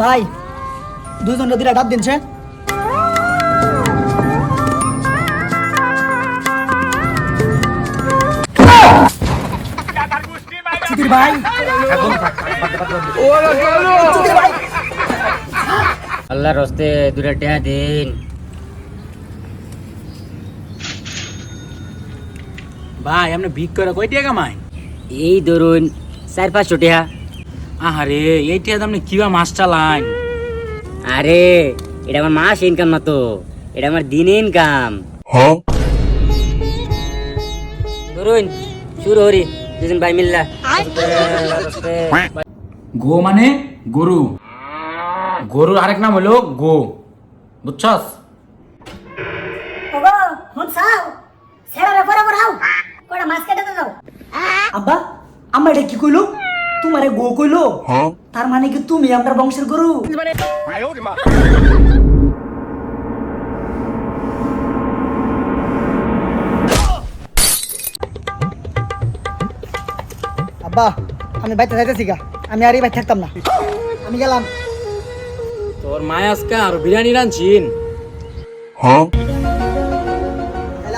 ভাই দুজনটা দুটা ডাব দিনছে। ভাই ভাই। আল্লাহর হস্তে দুটা টেহা দিন। ভাই আপনি ভিক করে কই টাকা কামাই? এই ধরুন চার পাঁচশো টেহা আহারে এই টাকা আপনি কিবা মাছ চালান। আরে এটা আমার মাস ইনকাম না তো এটা আমার দিন ইনকাম ধরুন শুরু হরি দুজন ভাই মিল্লা। গো মানে? গরু। গরুর আরেক নাম হলো গো। বুঝছস? আব্বা আম্মা এটা কি কইলো? তোমারে গো কইলো? তার মানে কি তুমি আমার বংশের গরু? আব্বা আমি বাইতে যাইতেছি গা। আমি আর এই বাইতে থাকতাম না। আমি গেলাম। তোর মায় আজকে আর বিরিয়ানি রাঁধছিন?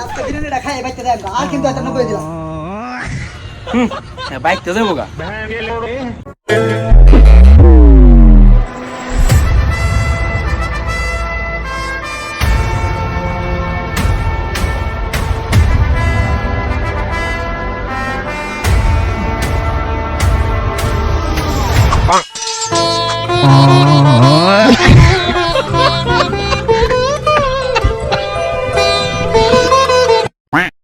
আজকে বিরিয়ানিটা খাই বাইতে যাই আর কিন্তু এত নকরে দিলাম। হ্যাঁ, বাইক তো দেবো গা Oh.